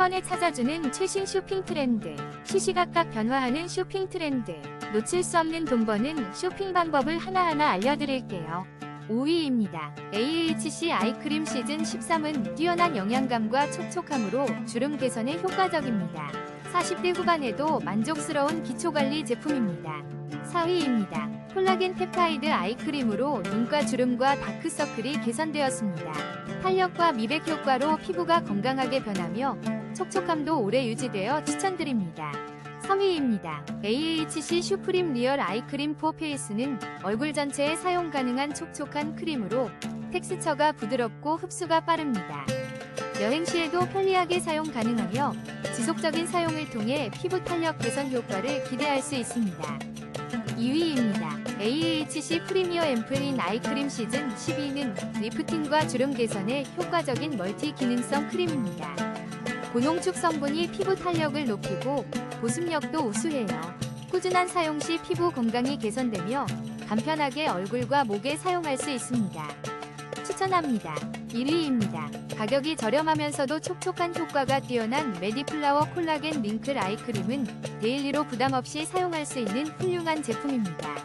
번에 찾아주는 최신 쇼핑 트렌드. 시시각각 변화하는 쇼핑 트렌드. 놓칠 수 없는 돈 버는 쇼핑 방법을 하나하나 알려드릴게요. 5위입니다. AHC 아이크림 시즌 13은 뛰어난 영양감과 촉촉함으로 주름 개선에 효과적입니다. 40대 후반에도 만족스러운 기초관리 제품입니다. 4위입니다. 콜라겐 펩타이드 아이크림으로 눈가 주름과 다크서클이 개선되었습니다. 탄력과 미백 효과로 피부가 건강하게 변하며 촉촉함도 오래 유지되어 추천드립니다. 3위입니다. AHC 슈프림 리얼 아이크림 포 페이스는 얼굴 전체에 사용 가능한 촉촉한 크림으로 텍스처가 부드럽고 흡수가 빠릅니다. 여행 시에도 편리하게 사용 가능하며 지속적인 사용을 통해 피부 탄력 개선 효과를 기대할 수 있습니다. 2위입니다. AHC 프리미어 앰플인 아이크림 시즌 12는 리프팅과 주름 개선에 효과적인 멀티 기능성 크림입니다. 고농축 성분이 피부 탄력을 높이고 보습력도 우수해요. 꾸준한 사용 시 피부 건강이 개선되며 간편하게 얼굴과 목에 사용할 수 있습니다. 추천합니다. 1위입니다. 가격이 저렴하면서도 촉촉한 효과가 뛰어난 메디플라워 콜라겐 링클 아이크림은 데일리로 부담 없이 사용할 수 있는 훌륭한 제품입니다.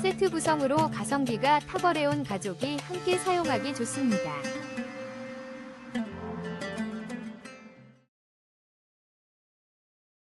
세트 구성으로 가성비가 탁월해온 가족이 함께 사용하기 좋습니다.